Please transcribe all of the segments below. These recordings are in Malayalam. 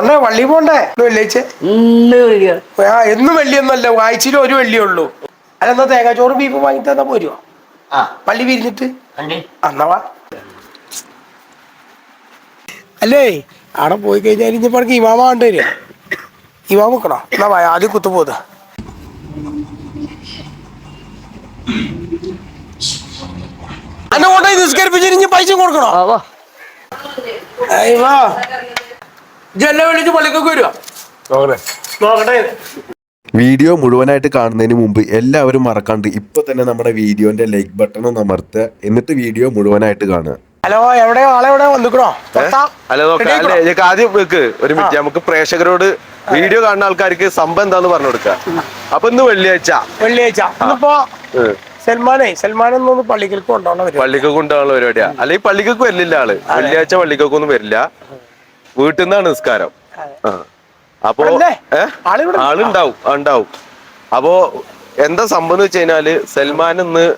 ഒന്നേ വള്ളി പോണ്ടേ? ഇന്ന് ആ എന്നും വെള്ളിയൊന്നല്ല ആഴ്ചയിൽ ഒരു വെള്ളിയേ ഉള്ളൂ. അതെന്താ തേങ്ങാച്ചോറ് ബീഫ് വാങ്ങി തന്നാ പോരുവോ? ആ. പള്ളി പിരിഞ്ഞിട്ട് അന്നവാ അല്ലേ അവിടെ പോയി കഴിഞ്ഞാൽ ഇനി പറഞ്ഞ ഇമാമ കണ്ടു വരിക ഇമാമ നിൽക്കണോ എന്നാ വായ ആദ്യം കുത്തുപോതാ അന്നെ കൊണ്ടുപോയി നിസ്കരിപ്പിച്ചിട്ട് ഇനി പൈസ കൊടുക്കണോ? ആ വാ. അയ്യോ ജെല്ലാം വിളിച്ച് പള്ളിക്കൊക്കെ വരുവോ നോക്കട്ടെ വീഡിയോ മുഴുവനായിട്ട് കാണുന്നതിന് മുമ്പ് എല്ലാവരും മറക്കാണ്ട് ഇപ്പൊ തന്നെ നമ്മുടെ വീഡിയോന്റെ ലൈക്ക് ബട്ടൺ ഒന്ന് അമർത്തുക. എന്നിട്ട് വീഡിയോ മുഴുവനായിട്ട് കാണുക. ഹലോ എവിടെയോ? ആളെ എവിടെ വന്നിക്കണോ? അല്ല നോക്കാം. അല്ലേ ഞങ്ങൾക്ക് ആദ്യം വെക്ക്. ഒരു മിനിറ്റ് നമുക്ക് പ്രേക്ഷകരോട് വീഡിയോ കാണുന്ന ആൾക്കാർക്ക് സംഭവം എന്താന്ന് പറഞ്ഞു കൊടുക്ക അപ്പൊ ഇന്ന് വെള്ളിയാഴ്ച. വെള്ളിയാഴ്ച. ഇന്നിപ്പോ സൽമാനെ സൽമാൻ എന്നൊന്ന് കൊണ്ടുപോകണം പള്ളിക്കൊക്കെ കൊണ്ടുപോകാനുള്ള പരിപാടിയാ. അല്ലെങ്കിൽ പള്ളിക്കൊക്കെ വരില്ല ആൾ. വെള്ളിയാഴ്ച പള്ളിക്കൊക്കെ ഒന്നും വരില്ല. വീട്ടിൽ നിന്നാണ് നിസ്കാരം ആ. അപ്പോ ആളുണ്ടാവും ഉണ്ടാവും. അപ്പോ എന്താ സംഭവം എന്ന് വെച്ച് കഴിഞ്ഞാൽ സൽമാൻ ഇന്ന്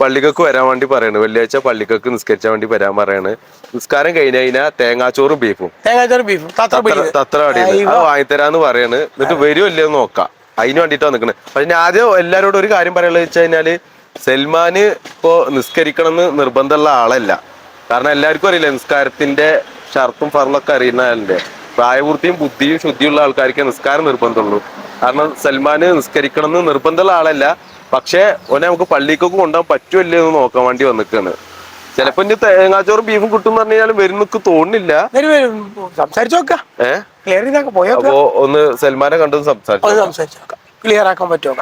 പള്ളിക്കൊക്കെ വരാൻ വേണ്ടി പറയാണ്. വെള്ളിയാഴ്ച പള്ളിക്കൊക്കെ നിസ്കരിച്ചാൻ വേണ്ടി വരാൻ പറയാണ്. നിസ്കാരം കഴിഞ്ഞ് കഴിഞ്ഞാൽ തേങ്ങാച്ചോറും ബീഫും. തേങ്ങാച്ചോറും ബീഫും. തത്ര തത്ര- തത്ര അത് വാങ്ങിത്തരാന്ന് പറയാണ്. എന്നിട്ട് വരുമോ ഇല്ലയോ നോക്കാം. അതിന് വേണ്ടിട്ടാ നിക്കണേ. പക്ഷെ ഞാൻ ആദ്യം എല്ലാരോടും ഒരു കാര്യം പറയാനുള്ളത് വെച്ച് കഴിഞ്ഞാൽ സൽമാന് ഇപ്പോ നിസ്കരിക്കണം എന്ന് നിർബന്ധമുള്ള ആളല്ല. കാരണം എല്ലാവർക്കും അറിയില്ല നിസ്കാരത്തിന്റെ ഷർത്തും ഫറലൊക്കെ അറിയുന്ന ആളല്ലേ? പ്രായപൂർത്തിയും ബുദ്ധിയും ശുദ്ധിയുള്ള ആൾക്കാർക്ക് നിസ്കാരം നിർബന്ധമുള്ളൂ. കാരണം സൽമാന് നിസ്കരിക്കണം എന്ന് നിർബന്ധമുള്ള ആളല്ല. പക്ഷേ ഓനെ നമുക്ക് പള്ളിക്കൊക്കെ കൊണ്ടുപോകാൻ പറ്റുമല്ലേ എന്ന് നോക്കാൻ വേണ്ടി വന്നിക്കാണ്. ചിലപ്പോ ഇനി തേങ്ങാച്ചോറും ബീഫും കിട്ടും പറഞ്ഞു കഴിഞ്ഞാൽ വരുന്നൊക്കെ പോയോക്കാം അപ്പോ ഒന്ന് സൽമാനെ കണ്ടത് സംസാരിച്ചു ക്ലിയർ ആക്കാൻ പറ്റുമോ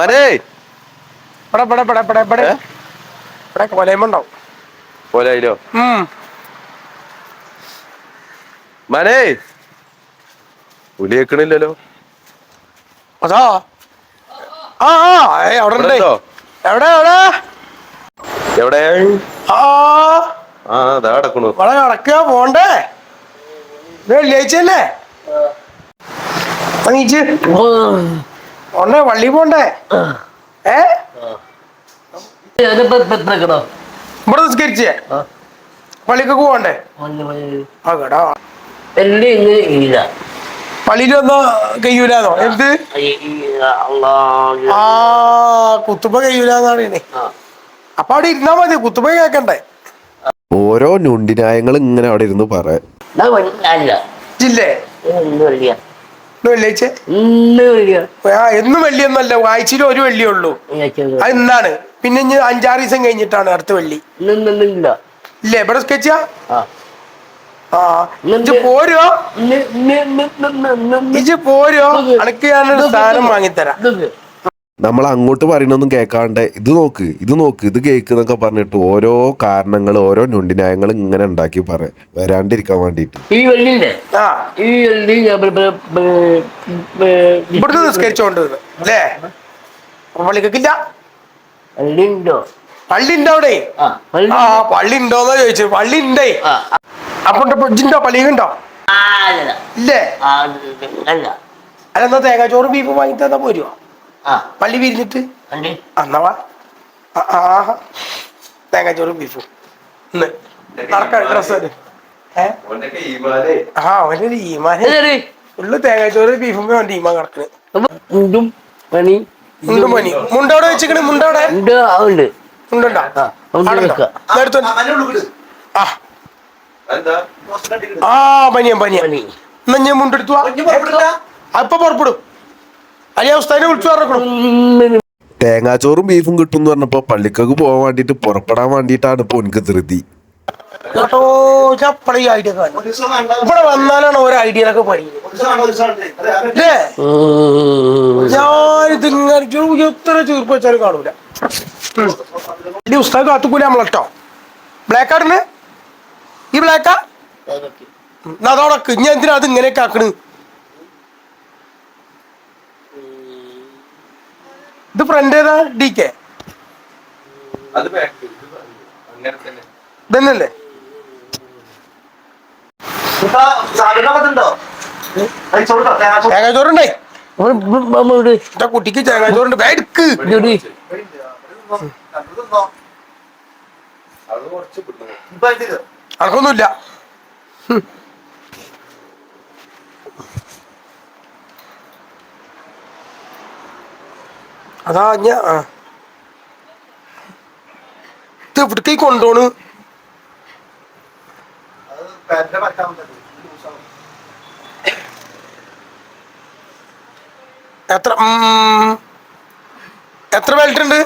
മനേ ഇവിടെ ഇവിടെ കൊലയുമുണ്ടാവും മനേ ഉലിയേക്കണില്ലല്ലോ. അതാ. ആ അവിടെ ഉണ്ട്. എവിടെ എവിടെ എവിടെ? ആ. അതാ പോണ്ടേ. വെള്ളിയാഴ്ചയല്ലേ വള്ളി പോണ്ടേ ഏ? ഇവിടെ നിസ്കരിച്ചേ. പള്ളിക്കൊക്കെ പോണ്ടേ ആ കേടാ. എല്ലാം ഇങ്ങനെ ഇല്ല പള്ളിയിൽ വന്നാ കഴിയൂലാന്നോ എന്ത്? ആ കുത്തുമ്പ കഴിയൂലെന്നാണ് പറയണേ അപ്പൊ അവിടെ ഇരുന്നാ മതി കുത്തുമ്പ കേക്കണ്ടേ? ഓരോ ഞുണ്ടിനായങ്ങൾ ഇങ്ങനെ അവിടെ ഇരുന്ന് പറയാം എന്നും വെള്ളിയൊന്നല്ല ആഴ്ചയിൽ ഒരു വെള്ളിയേ ഉള്ളൂ. അത് ഇന്നാണ്. പിന്നെ അഞ്ചാറ് ദിവസം കഴിഞ്ഞിട്ടാണ് അടുത്ത വെള്ളി. ഇല്ല? ഇവിടെ സ്കെച്ചാ പോരോ? ഇജ്ജ് പോരോ? അനക്ക് ഞാനൊരു സാധനം വാങ്ങിത്തരാം. നമ്മൾ അങ്ങോട്ട് പറയണൊന്നും കേൾക്കാണ്ട് ഇത് നോക്ക് ഇത് നോക്ക് ഇത് കേക്ക് എന്നൊക്കെ പറഞ്ഞിട്ട് ഓരോ കാരണങ്ങൾ ഓരോ ഞുണ്ടിനായങ്ങൾ ഇങ്ങനെ ഉണ്ടാക്കി പറയാ വരാണ്ടിരിക്കാൻ വേണ്ടിട്ട് ഈ വെള്ളിന്റെ ആ. ഈ വെള്ളി ഇവിടുന്ന് നിസ്കരിച്ചോണ്ട് അല്ലേ? പള്ളിക്കില്ല വെള്ളിയുണ്ടോ? പള്ളി ഉണ്ടോ അവിടെ. ആ പള്ളി ഉണ്ടോന്നാ ചോദിച്ചു. പള്ളി ഉണ്ടേ അപ്പൊ ഇജ്ജുണ്ടോ പള്ളി ഉണ്ടോ അല്ല ഇല്ലേ അല്ല. അതെന്താ തേങ്ങാച്ചോറും ബീഫും വാങ്ങി തന്നാ പോരുവോ ആ. പള്ളി പിരിഞ്ഞിട്ട് അണ്ടേ അന്നവാ ആ. തേങ്ങാച്ചോറും ബീഫും. ഇന്ന്. നടക്കാൻ ഡ്രസ് ഏ? ആ അവനൊരു ഇതേടി. ഉള്ളു തേങ്ങാച്ചോറ് ബീഫും അവന്റെ ഈമാൻ കിടക്കണ്. മുണ്ടും പണി. മുണ്ട് മണി മുണ്ടവിടെ വെച്ചിക്കണ് മുണ്ടവിടെ? ഉണ്ട്. ആ, ഉണ്ടോ? ആ ആ പനിയം പനിയം. പണി എന്നാ ഞാൻ മുണ്ടെടുത്തു അപ്പൊ പുറപ്പെടും. അല്ലെ ഉസ്താദിനെ വിളിച്ചു പറഞ്ഞോ ഉം, തേങ്ങാച്ചോറും ബീഫും കിട്ടും എന്ന് പറഞ്ഞപ്പോ പള്ളിക്കൊക്കെ പോകാൻ വേണ്ടിട്ട് പുറപ്പെടാൻ വേണ്ടിട്ടാണ് ഇപ്പൊ എനിക്ക് ധൃതി. ഇവിടെ വന്നാലാണ് ഓരോ ഐഡിയകളൊക്കെ പഠിക്കുന്നത് ഇങ്ങനെ ചു- എത്ര ചീർപ്പ് വെച്ചാലും കാണൂല. ഈ ഉസ്താദ് കാത്തുക്കൂല നമ്മളട്ടോ. ബ്ലാക്ക് ആടിന് ഈ ബ്ലാക്കാ അതോടൊക്കെ ഞാൻ എന്തിനാ അത് ഇങ്ങനെയൊക്കെ ആക്കണ്? ഇത് ഫ്രണ്ട് ഏതാ? ഡി കെ ഇതന്നല്ലേ തേങ്ങാച്ചോറുണ്ടേ. കുട്ടിക്ക് തേങ്ങാച്ചോറുണ്ട്. വേടുക്ക് അടക്കൊന്നുമില്ല അതാ ഞാ ആ. ഇത് ഇവിടേക്ക് കൊണ്ടോണ്. എത്ര എത്ര ബെൽറ്റ് ഉണ്ട്?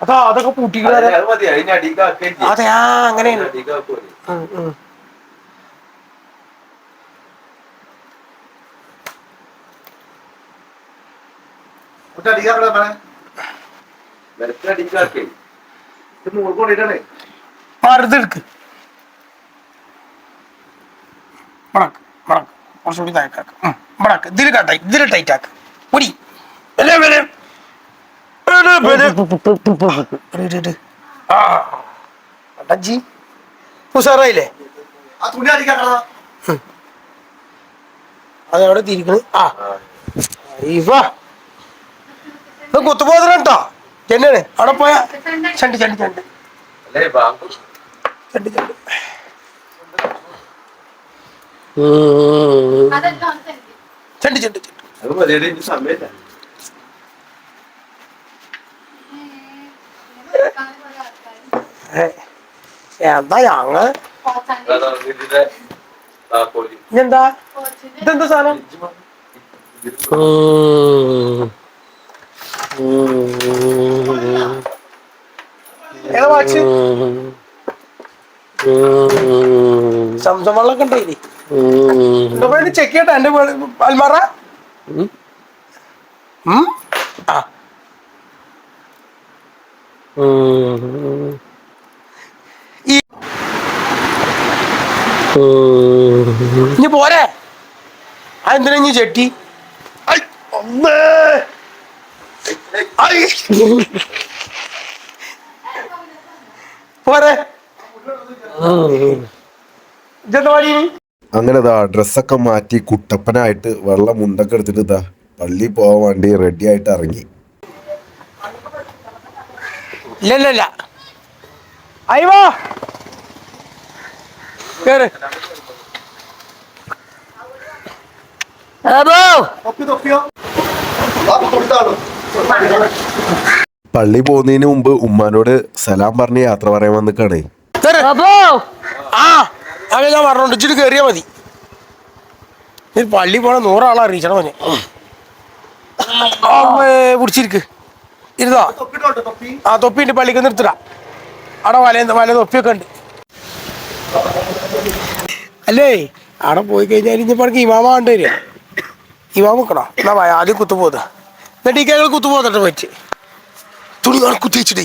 അതാ അതൊക്കെ പൂട്ടിക്കാതെ അതെ ആ അങ്ങനെയാണ്. പറുതെടുക്ക് മടക്ക് ഇതിൽ ടൈറ്റ് ആക്ക്. പൊടി ടൈറ്റാക്ക് ഉഷാറായില്ലേ? അതെവിടെ തിരിക്കണ് ആ. ഇവ. കുത്തുപോതന കേട്ടോ. ചെന്നാണ് അവിടെ പോയ ചണ്ടി ചണ്ടി ചണ്ടി. ചണ്ടി ചണ്ടി. ചണ്ടി ചണ്ടി ചണ്ടി. എന്താ ഞങ്ങൾ എന്താ ഇതെന്താ? സാധനം? ഏതാ വാച്ച്? സംസം വെള്ളമൊക്കെ ഉണ്ടായില്ലേ ചെക്ക് ചെയ്യട്ടെ എന്റെ അൽമാറ? ഉം? ആ. ഇനി പോരെ. അതെന്തിനാ നീ ചെട്ടി. പോരെ? അങ്ങനെ ഇതാ ഡ്രസ്സൊക്കെ മാറ്റി കുട്ടപ്പനായിട്ട് വെള്ള മുണ്ടൊക്കെ എടുത്തിട്ട് ഇതാ പള്ളി പോവാൻ വേണ്ടി റെഡി ആയിട്ട് ഇറങ്ങി. ഇല്ല ഇല്ല ഇല്ല അയ്യോ കേറ്. പള്ളി പോകുന്നതിന് മുമ്പ് ഉമ്മാനോട് സലാം പറഞ്ഞ് യാത്ര പറയാൻ വന്നിക്കാണേ. ആ അങ്ങനെ ഞാൻ പറഞ്ഞോണ്ട് കേറിയാ കയറിയാ മതി പള്ളി പോണ നൂറാളെ അറിയിച്ചണം അവന് അമ്മേ, പിടിച്ചിരിക്ക്. ഇരുതാ ആ തൊപ്പിണ്ട് പള്ളിക്ക് നിർത്തിടാ അവിടെ വല വല തൊപ്പിയൊക്കെ ഉണ്ട്. അല്ലേ? അവിടെ പോയി കഴിഞ്ഞാൽ ഇനി പറഞ്ഞ ഇമാമ കണ്ടു വരിക ഇമാമ നിൽക്കണോ എന്നാ പറയാ ആദ്യം കുത്തുപോതാ എന്നിട്ട് ഈ കേൾ കുത്തുപോന്നിട്ട് പറ്റി തുണി കുത്തിച്ചിട്ടേ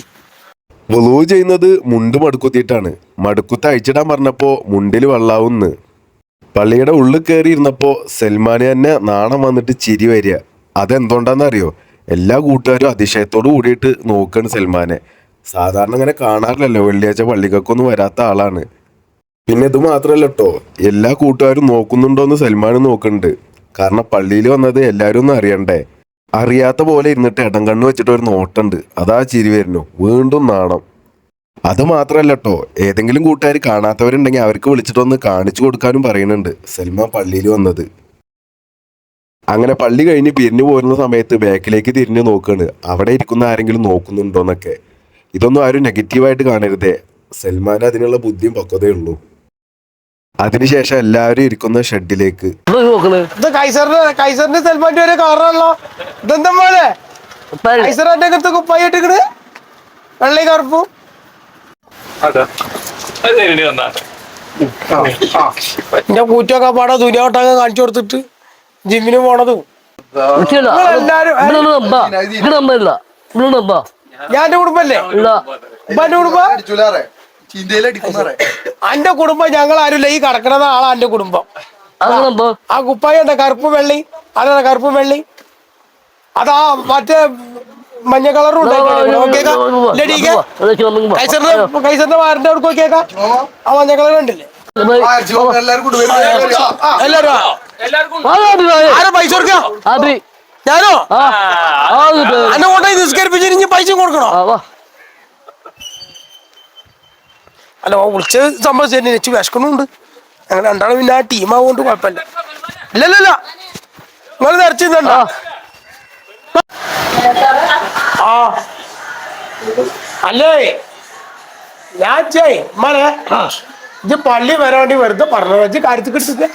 വുളൂ ചെയ്യുന്നത് മുണ്ട് മടുക്കുത്തിയിട്ടാണ്. മടുക്കുത്ത് അയച്ചിടാൻ പറഞ്ഞപ്പോ മുണ്ടിൽ വെള്ളാവുന്ന്. പള്ളിയുടെ ഉള്ളിൽ കയറിയിരുന്നപ്പോൾ സൽമാനെ തന്നെ നാണം വന്നിട്ട് ചിരി വരിക. അതെന്തുകൊണ്ടാന്നറിയോ? എല്ലാ കൂട്ടുകാരും അതിശയത്തോട് കൂടിയിട്ട് നോക്കാണ് സൽമാനെ. സാധാരണ അങ്ങനെ കാണാറില്ലല്ലോ വെള്ളിയാഴ്ച പള്ളിക്കൊന്നും വരാത്ത ആളാണ്. പിന്നെ ഇത് മാത്രല്ല കേട്ടോ എല്ലാ കൂട്ടുകാരും നോക്കുന്നുണ്ടോന്ന് സൽമാൻ നോക്കുന്നുണ്ട് കാരണം പള്ളിയിൽ വന്നത് എല്ലാവരും ഒന്നും അറിയണ്ടേ. അറിയാത്ത പോലെ ഇരുന്നിട്ട് ഇടം കണ്ണു വെച്ചിട്ട് ഒരു നോട്ടുണ്ട്. അതാ ചിരി വരുന്നു. വീണ്ടും നാണം. അത് മാത്രല്ല കേട്ടോ ഏതെങ്കിലും കൂട്ടുകാർ കാണാത്തവരുണ്ടെങ്കിൽ അവർക്ക് വിളിച്ചിട്ടൊന്ന് കാണിച്ചു കൊടുക്കാനും പറയുന്നുണ്ട്. സൽമാൻ പള്ളിയിൽ വന്നത്. അങ്ങനെ പള്ളി കഴിഞ്ഞ് പിരിഞ്ഞു പോരുന്ന സമയത്ത് ബാക്കിലേക്ക് തിരിഞ്ഞു നോക്കുകയാണ് അവിടെ ഇരിക്കുന്ന ആരെങ്കിലും നോക്കുന്നുണ്ടോന്നൊക്കെ. ഇതൊന്നും ആരും നെഗറ്റീവായിട്ട് കാണരുതേ. സൽമാൻ അതിനുള്ള ബുദ്ധിയും പക്വതയേ ഉള്ളൂ. അതിനുശേഷം എല്ലാവരും ഇരിക്കുന്ന ഷെഡിലേക്ക്. ഇത് കൈസറിന്റെ കൈസറിന്റെ സൽമാന്റെ വരെ കാറാണല്ലോ ഇതെന്താ പോലെ കൈസറിന്റെ അകത്ത് കുപ്പായി ഇട്ടിക്കണ്. വെള്ളി കറുപ്പും. എന്റെ കൂറ്റൊക്കെ പാടാ ദുനിയാവട്ടൊക്കെ കാണിച്ചു കൊടുത്തിട്ട്. ജിമ്മിന് പോണതും. ഞാൻ എന്റെ കുടുംബല്ലേ? കുടുംബം? അന്റെ കുടുംബം ഞങ്ങൾ ആരുമില്ല ഈ കടക്കണത് ആളാ എന്റെ കുടുംബം. ആ കുപ്പായി എന്താ? കറുപ്പ് വെള്ളി അതെന്താ കറുപ്പ് വെള്ളി അതാ മറ്റേ മഞ്ഞ കളറും കൈസറിന്റെ വാറിന്റെ അവിടെ നോക്കിയേക്കാം ആ മഞ്ഞ കളർ എല്ലാരും പൈസ കൊടുക്കുക ഞാനോ? ആ ആ ഇത് അന്നെ കൊണ്ടുപോയി നിസ്കരിപ്പിച്ച് ഇനി പൈസ കൊടുക്കണോ ആ വാ അല്ല ഓ വിളിച്ച് സംഭവിച്ചു തന്നെ വെച്ച് വിശക്കണുണ്ട് അങ്ങനെ രണ്ടാളും പിന്നെ ആ ടീമാവുകൊണ്ട് കുഴപ്പമില്ല. ഇല്ലല്ലല്ല. നിങ്ങൾ നിറച്ചിട്ടുണ്ടോ ആ. അല്ലേ? ഞാൻ ചെയ് മനെ ഇത് പള്ളി വരാൻ വേണ്ടി വെറുതെ പറഞ്ഞു വെച്ച് കാര്യത്തിൽ എടുത്തിട്ട്.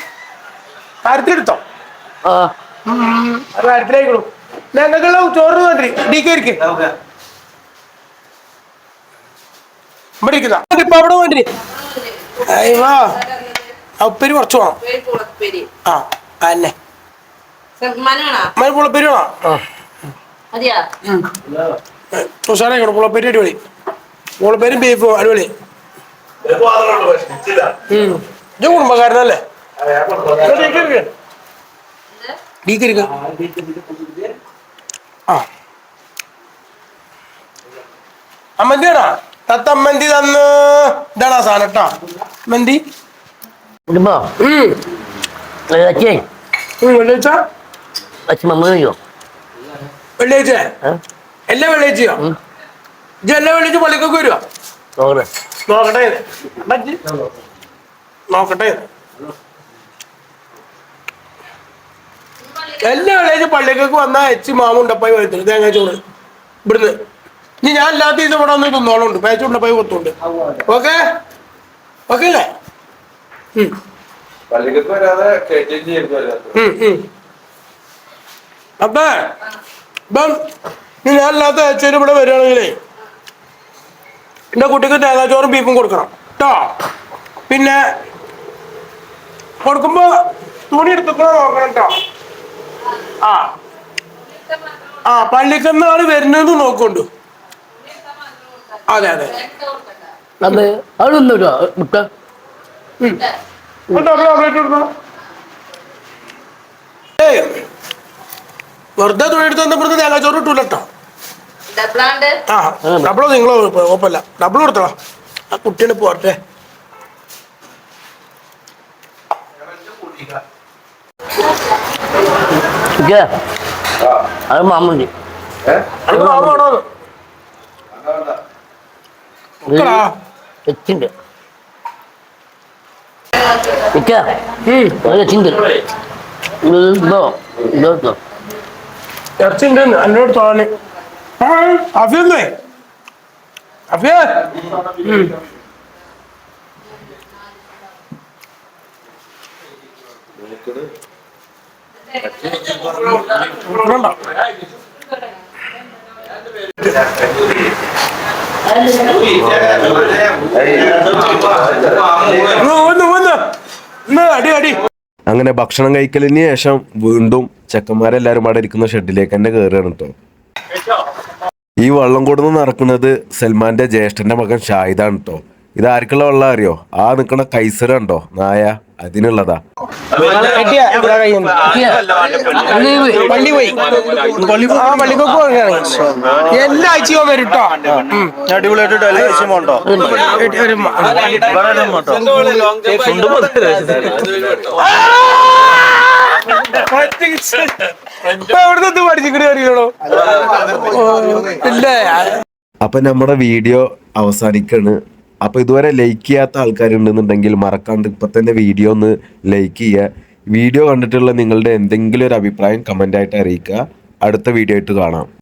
കാര്യത്തിൽ എടുത്തോ? ആ. കാര്യത്തിലേക്കുള്ളൂ ഞങ്ങൾക്കുള്ള ചോറ് വേണ്ടി ഡി കെ ഇരിക്കും ഇവിടെ ഇരിക്കുന്ന ഇപ്പൊ അവിടെ വേണ്ടി അയ്യോ ആ ഉപ്പേരി കുറച്ച് വേണം. പുളപ്പേരി. ആ അന്നെ പുളപ്പേരി വേണം? ഉഷാറായിക്കോട്ടെ പുളപ്പേരി അടിപൊളി. പുളപ്പേരും ബീഫ് അടിപൊളി. ഇജ്ജ് കുടുംബക്കാരനല്ലേ? ആ. അമ്മന്തിയാണോ തത്ത തന്നു? ഇതാണാ സാധനം കേട്ടോ മന്തി കുടുംബോ ഉം. അച്ഛേ ഉം, വെള്ളിയാഴ്ച? അച്ഛൻ മമ്മ കഴിയോ? വെള്ളിയാഴ്ച? ഏ? എല്ലാ വെള്ളിയാഴ്ചയോ? ഇജ്ജ് എല്ലാ വെള്ളിയാഴ്ച പള്ളിക്കൊക്കെ വരുവാ? നോക്കണേ നോക്കട്ടെ. എല്ലാ വെള്ളിയാഴ്ച പള്ളിക്കൊക്കെ വന്നാ എച്ചി മാമുണ്ടപ്പായി വരുത്തുള്ളൂ തേങ്ങാച്ചോട് ഇവിടുന്ന്. ഇനി ഞാൻ ഇല്ലാത്ത ഇത് ഇവിടെ വന്ന് തിന്നോളുണ്ട് പൈ കൊത്തുണ്ട് ഓക്കെ? ഓക്കെ അല്ലേ. അപ്പേ ഇപ്പം ഇനി ഞാൻ അല്ലാത്ത അച്ഛനും ഇവിടെ വരികയാണെങ്കിലേ എന്റെ കുട്ടിക്ക് തേങ്ങാച്ചോറും ബീഫും കൊടുക്കണം. കേട്ടോ പിന്നെ കൊടുക്കുമ്പോ തുണി എടുത്തുക്കണോ നോക്കണം കേട്ടോ ആ. ആ പള്ളിക്കന്നാണ് വരുന്നത് നോക്കൊണ്ടു. അതെ അതെ. അത്. അവിടെ ഒന്നും കേട്ടോ മുട്ട. ഏയ്. വെറുതെ തുണി എടുത്ത് വന്നപ്പോഴത്തെ തേങ്ങാച്ചോറ് ഇട്ടൂല കേട്ടോ ഡബ്ലാണ്ട്? ആ ഡബിളോ നിങ്ങളോ കുഴപ്പമില്ല ഡബിൾ കൊടുത്തോ ആ കുട്ടീനെ പോട്ടെ ഇല്ലേ അത് മാമുണ്ട് അത് മാമാണോ എച്ചിണ്ട് ഇക്ക ഒരു എച്ചിണ്ട് ഇതോ ഇതോ ഇറച്ചിണ്ട് എന്നോട് തോന്നി അഫിയല്ലേ അഫിയ. ഇന്ന് അങ്ങനെ ഭക്ഷണം കഴിക്കലിന് ശേഷം വീണ്ടും ചെക്കന്മാരെല്ലാരും അവിടെ ഇരിക്കുന്ന ഷെഡിലേക്ക് തന്നെ കയറുകയാണ് കേട്ടോ ഈ വള്ളം കൊടുന്ന് നടക്കുന്നത് സൽമാന്റെ ജ്യേഷ്ഠന്റെ മകൻ ഷാഹിദാണ് കേട്ടോ ഇത് ആർക്കുള്ള വെള്ളം അറിയോ? ആ നിൽക്കണ കൈസര ഉണ്ടോ നായ അതിനുള്ളതാ. പള്ളി പോയി. പള്ളി ആ പള്ളിക്കൊക്കെ പോവുകയാണ് എല്ലാ ആഴ്ചയും വരും കേട്ടോ അടിപൊളിയായിട്ട് ഡൽഹി ഉണ്ടോ എവിടുന്ന് പഠിച്ചിട്ട് അറിയണോ ഇല്ല? അപ്പൊ നമ്മുടെ വീഡിയോ അവസാനിക്കാണ്. അപ്പൊ ഇതുവരെ ലൈക്ക് ചെയ്യാത്ത ആൾക്കാരുണ്ടെന്നുണ്ടെങ്കിൽ മറക്കാണ്ട് ഇപ്പം തന്നെ വീഡിയോ ഒന്ന് ലൈക്ക് ചെയ്യുക. വീഡിയോ കണ്ടിട്ടുള്ള നിങ്ങളുടെ എന്തെങ്കിലും ഒരു അഭിപ്രായം കമന്റായിട്ട് അറിയിക്കുക. അടുത്ത വീഡിയോ ആയിട്ട് കാണാം.